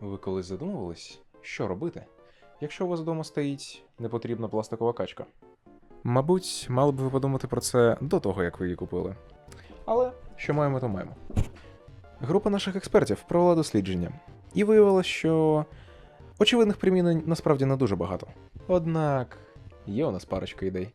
Ви колись задумувались, що робити, якщо у вас вдома стоїть непотрібна пластикова качка? Мабуть, мали б ви подумати про це до того, як ви її купили. Але що маємо, то маємо. Група наших експертів провела дослідження, і виявилось, що очевидних примінень насправді не дуже багато. Однак є у нас парочка ідей.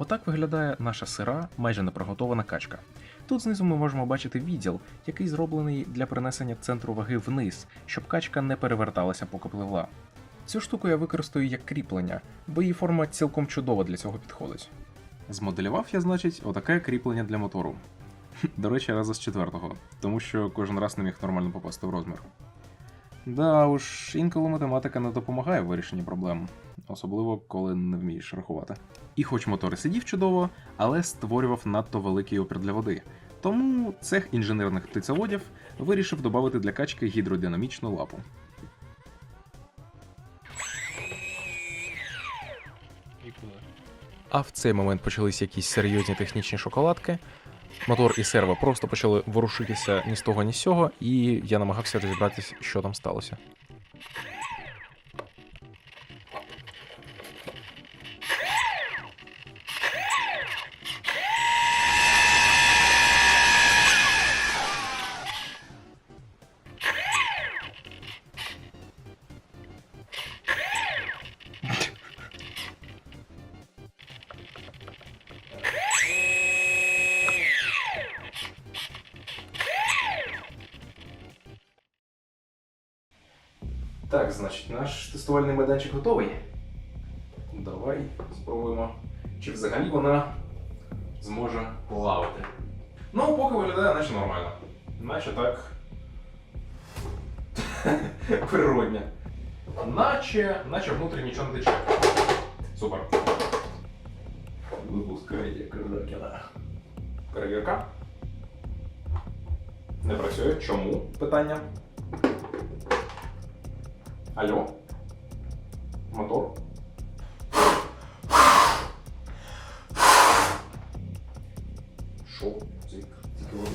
Отак виглядає наша сира, майже неприготована качка. Тут знизу ми можемо бачити відділ, який зроблений для перенесення центру ваги вниз, щоб качка не переверталася, поки пливла. Цю штуку я використаю як кріплення, бо її форма цілком чудова для цього підходить. Змоделював я, значить, отаке кріплення для мотору. До речі, раза з четвертого, тому що кожен раз не міг нормально попасти в розмір. Да уж, інколи математика не допомагає в вирішенні проблем, особливо коли не вмієш рахувати. І хоч мотор сидів чудово, але створював надто великий опір для води. Тому цех інженерних птицеводів вирішив додати для качки гідродинамічну лапу. А в цей момент почались якісь серйозні технічні шоколадки. Мотор і серво просто почали ворушитися ні з того, ні з сього, і я намагався розібратися, що там сталося. Так, значить, наш тестувальний майданчик готовий. Давай спробуємо, чи взагалі вона зможе плавати. Ну, поки виглядає, наче нормально. Наче так. Природня. Наче, наче внутрі нічого не тече. Супер. Випускайте кракена. Перевірка. Не працює. Чому? Питання. Алло? Мотор? Шо? Зік. Тільки води.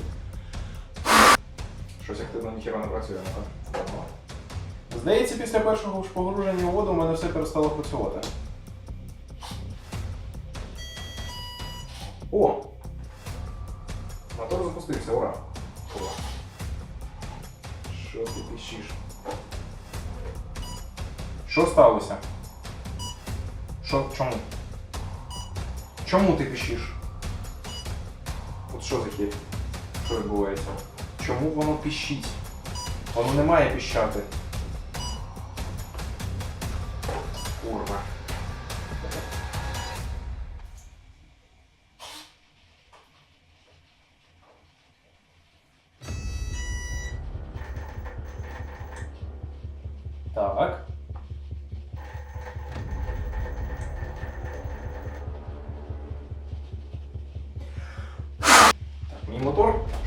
Щось активно ніхіра не працює, ну так. Здається, після першого ж погруження у воду у мене все перестало працювати. О! Мотор запустився! Ура! Що сталося? Що, чому? Чому ти пищиш? От що таке? Що відбувається? Чому воно пищить? Воно не має піщати. Курва.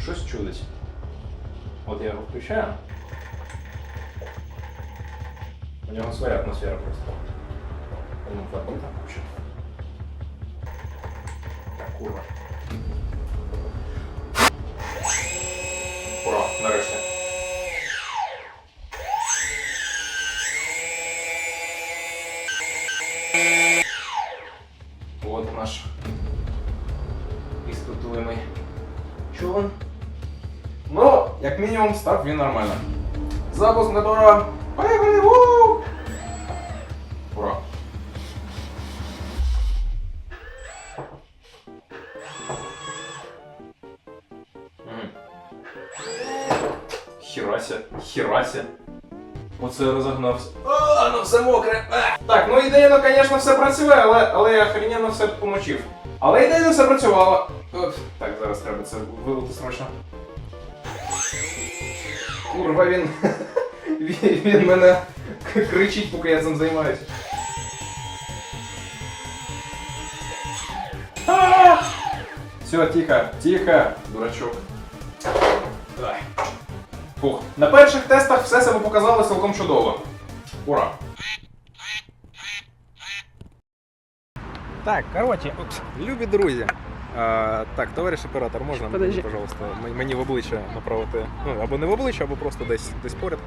Щось чудить. От я його включаю. У нього своя атмосфера просто. Ну, так, ну, курва. Ну, як мінімум, став він нормально. Запуск мотора. Поїхали! Вуу! Ура! Хірася, хірася. Оце я розогнався. А, ну все мокре. А! Так, ну ідейно, звісно, все працює, але, але я охрененно все помочив. Але ідейно все працювало. Так, зараз треба це вилити срочно. Курва, він. Він, мене кричить, поки я цим займаюсь. Все, тихо, тихо, дурачок. Давай. Фух. На перших тестах все себе показало цілком чудово. Ура! Так, коротше, от, любі друзі, А, так, товариш оператор, можна Подожди. пожалуйста, мені в обличчя направити. Ну, або не в обличчя, або просто десь, десь поряд.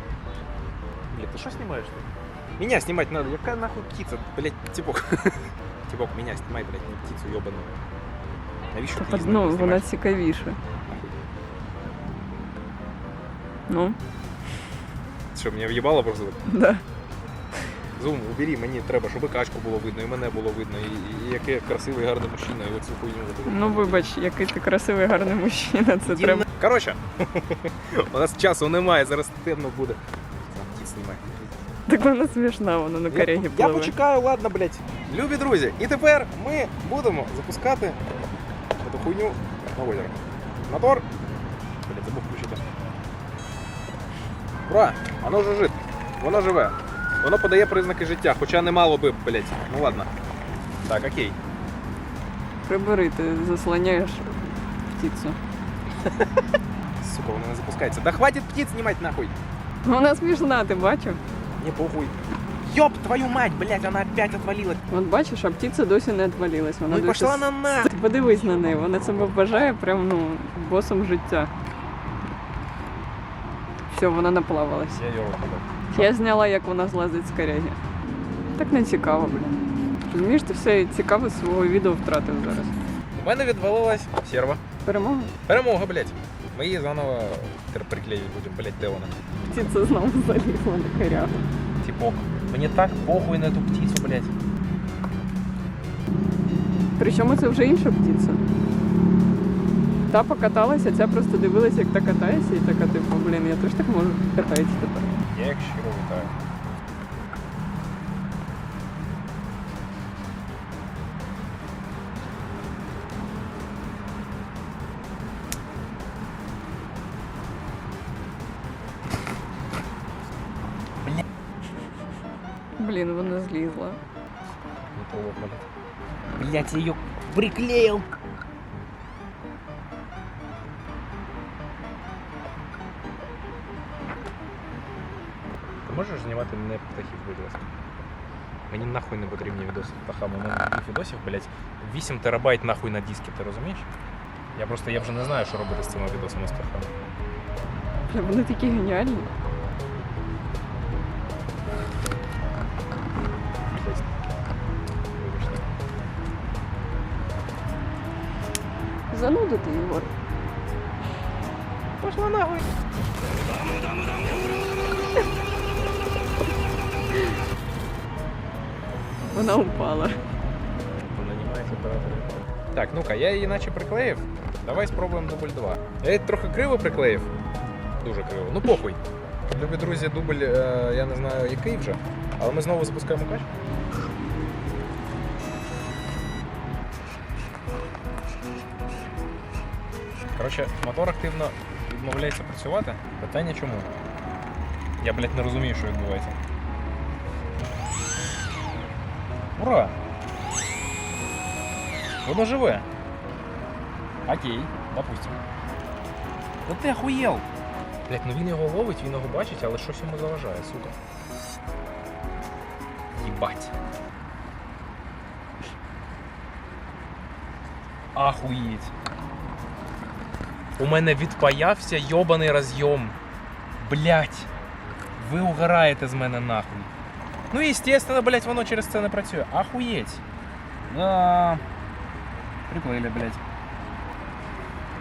Блядь, ти що знімаєш ти? Меня снимать надо. Яка нахуй птица? Блядь, типок. Типок, меня снимай, блядь, не птицу ёбаную. Навіщо ти її Ну, вона цікавіша. Ну, Що, мене в'їбало просто так? да. Зум, убери, мені треба, щоб і качку було видно, і мене було видно, і, і який я красивий, гарний мужчина, і оцю хуйню. Ну вибач, який ти красивий, гарний мужчина, це Іди треба. Коротше, у нас часу немає, зараз темно буде. Знімай. Так вона смішна, вона на корегі Я, я почекаю, ладно, блядь. Любі друзі, і тепер ми будемо запускати эту хуйню на озеро. Мотор. Блядь, забув включити. Ура! Воно вже жит. Воно живе. Воно подає признаки життя, хоча не мало би, блядь. Ну ладно. Так, окей. Прибери, ти заслоняєш птицю. Сука, воно не запускається. Да хватит птиц знімати нахуй. Вона смішна, ти бачив? Не похуй. Ёб твою мать, блядь, она опять отвалилась. От бачиш, а птиця досі не відвалилась. Вона Ну і досі пошла на на. Ти подивись на неї, вона себе вважає прям ну, босом життя. Все, вона наплавалась. Я його Я зняла, як вона злазить з коряги. Так не цікаво, блін. Розумієш, ти все цікаве свого відео втратив зараз. У мене відвалилась серва. Перемога? Перемога, блядь. Ми її заново тепер приклеїть будемо, блядь, де вона? Птиця знову залізла на корягу. Типок. Мені так похуй на ту птицю, блядь. Причому це вже інша птиця. Та покаталася, ця просто дивилася, як та катається, і така, типу, блін, я теж так можу кататися тепер. Я як щиро вітаю. Блін, вона злізла. Не того, блядь. Блядь, я ее приклеил. знімати не птахів, будь ласка? Мені нахуй не потрібні відоси з птахами. У мене таких відосів, блядь, 8 терабайт нахуй на дискі, ти розумієш? Я просто я вже не знаю, що робити з цими відосами з птахами. Бля, вони такі геніальні. Блядь. Вибачте. Занудити, Єгор. Пошла нахуй. Вона упала. Так, ну-ка, я її наче приклеїв. Давай спробуємо дубль 2. Я її трохи криво приклеїв. Дуже криво. Ну похуй. Любі друзі, дубль, е, я не знаю який вже, але ми знову запускаємо кач. Коротше, мотор активно відмовляється працювати. Питання чому? Я, блядь, не розумію, що відбувається. Ура! Воно живе. Окей, допустим. Ну ти охуєл! Блять, ну він його ловить, він його бачить, але щось йому заважає, сука. Їбать. Ахуєть. У мене відпаявся йобаний розйом. Блять. Ви угораєте з мене нахуй. Ну, естественно, блять, воно через це не працює. Ахуєть. Да. Приплили, блять.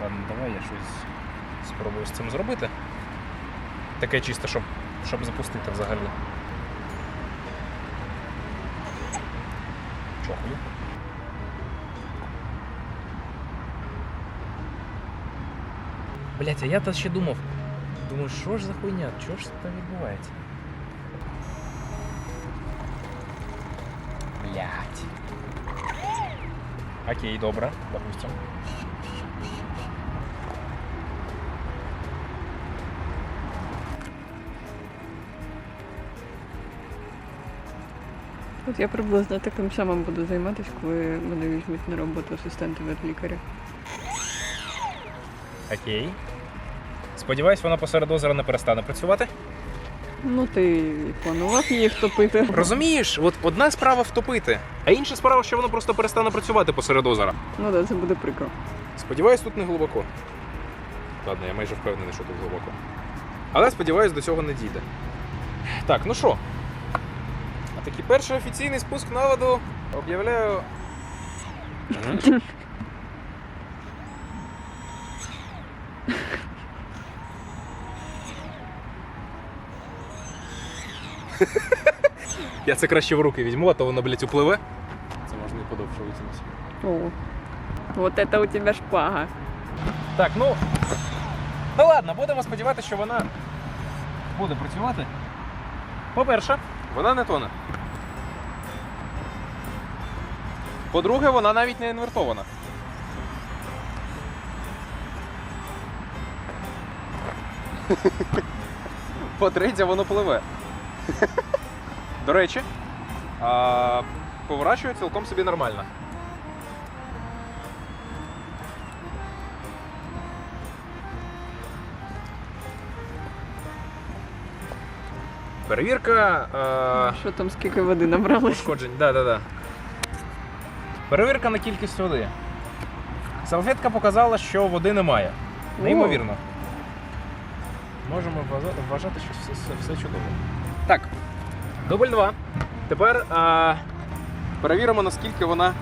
Ладно, давай я щось спробую з цим зробити. Таке чисто, щоб, щоб запустити взагалі. Чохую. Блять, а я-то ще думав. Думаю, що ж за хуйня? Що ж там відбувається? Блять. Окей, добре, допустим. От я приблизно таким самим буду займатися, коли мене візьмуть на роботу асистенти від лікаря. Окей. Сподіваюсь, вона посеред озера не перестане працювати. Ну ти планував її втопити. Розумієш, от одна справа втопити, а інша справа, що воно просто перестане працювати посеред озера. Ну так, це буде прикро. Сподіваюсь, тут не глибоко. Ладно, я майже впевнений, що тут глибоко. Але сподіваюсь, до цього не дійде. Так, ну що? А такий перший офіційний спуск на воду об'являю. Я це краще в руки візьму, а то воно, блядь, upливе. Це можна і подовше витягнути. О. Вот это у тебя шпага. Так, ну. Ну ладно, будемо сподіватися, що вона буде працювати. По-перше, вона не тоне. По-друге, вона навіть не інвертована. По-третє, воно пливе. До речі, а, поворачує цілком собі нормально. Перевірка. Е... Що там скільки води набралось? Пошкоджень, да, да, да. Перевірка на кількість води. Салфетка показала, що води немає. Неймовірно. Можемо вважати, що все, все, все чудово. Так, дубль 2. Тепер а, перевіримо, наскільки вона.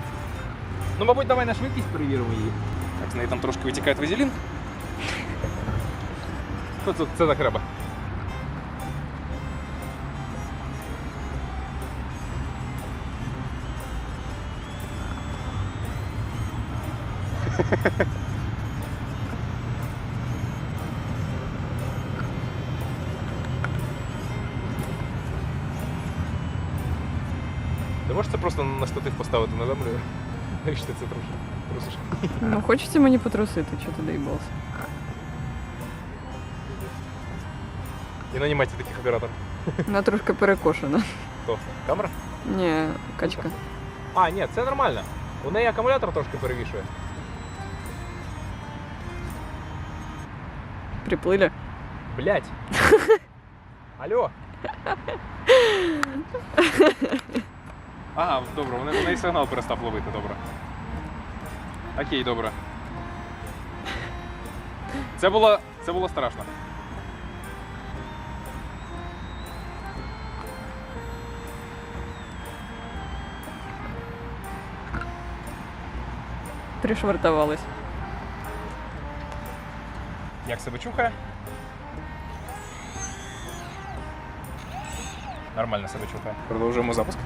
Ну, мабуть, давай на швидкість перевіримо її. Так, з неї там трошки витікає вазелін. Що це, це так треба? Ти можеш це просто на штатив поставити на землю? Якщо ти це трошки трусиш. Ну хочеться мені потрусити, що ти доїбався. І нанімайте таких операторів. Вона трошки перекошена. Хто? Камера? Ні, качка. А, ні, це нормально. У неї акумулятор трошки перевішує. Приплили. Блять. Алло. Ага, добре, у неї неї сигнал перестав ловити, добре. Окей, добре. Це було. Це було страшно. Пришвартовалась. Як себе чухає? Нормально себе чухає. Продовжуємо запуск.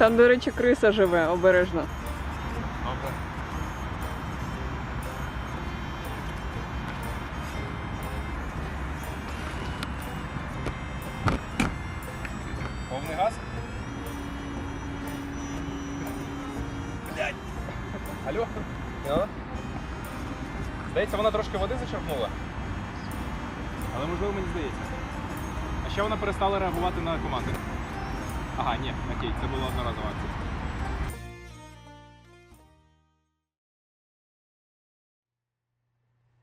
Там, до речі, криса живе, обережно. Добре. Повний газ? Блять. Алло? Алло? Здається, вона трошки води зачерпнула. Але можливо мені здається. А ще вона перестала реагувати на команди. Ага, ні, окей, це була одноразова акція.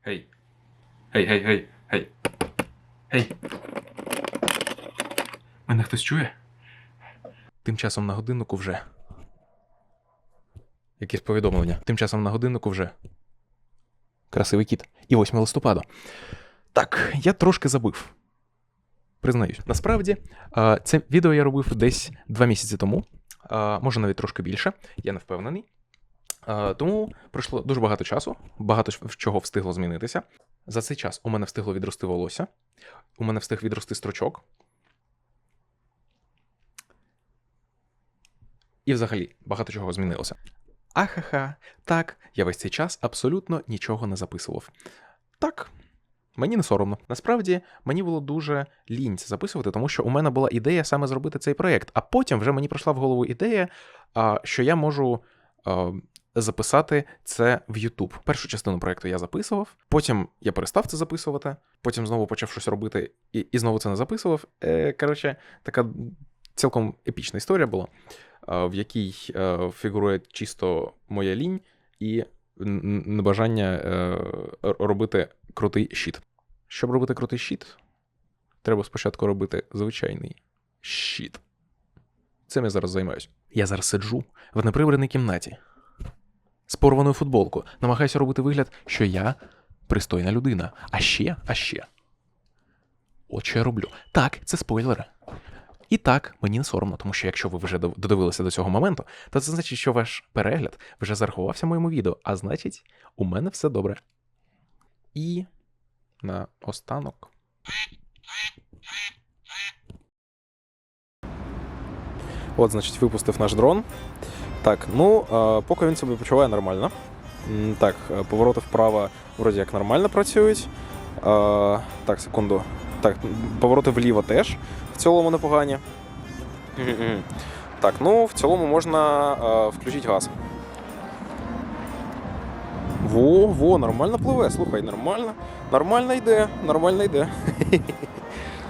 Гей. Гей, гей, гей, гей. Гей. Мене хтось чує? Тим часом на годиннику вже. Якесь повідомлення. Тим часом на годиннику вже. Красивий кіт. І 8 листопада. Так, я трошки забив. Признаюсь. Насправді, це відео я робив десь два місяці тому. Може навіть трошки більше, я не впевнений. Тому пройшло дуже багато часу, багато чого встигло змінитися. За цей час у мене встигло відрости волосся, у мене встиг відрости строчок. І взагалі багато чого змінилося. Ахаха, так, я весь цей час абсолютно нічого не записував. Так, мені не соромно. Насправді мені було дуже лінь це записувати, тому що у мене була ідея саме зробити цей проєкт. А потім вже мені прийшла в голову ідея, що я можу записати це в YouTube. Першу частину проекту я записував, потім я перестав це записувати, потім знову почав щось робити і, і знову це не записував. Е, коротше, така цілком епічна історія була, в якій е, фігурує чисто моя лінь і небажання е, робити крутий щит. Щоб робити крутий щит, треба спочатку робити звичайний щит. Цим я зараз займаюся. Я зараз сиджу в неприбраній кімнаті з порваною футболкою, намагаюся робити вигляд, що я пристойна людина. А ще, а ще. От що я роблю. Так, це спойлери. І так, мені не соромно, тому що якщо ви вже додивилися до цього моменту, то це значить, що ваш перегляд вже зарахувався в моєму відео, а значить, у мене все добре. І на останок. От, значить, випустив наш дрон. Так, ну, поки він себе почуває нормально. Так, е, повороти вправо вроді як нормально працюють. Так, секунду. Так, повороти вліво теж в цілому непогані. Так, ну в цілому можна е, включити газ. Во, во, нормально пливе, слухай, нормально. Нормально йде, нормально йде.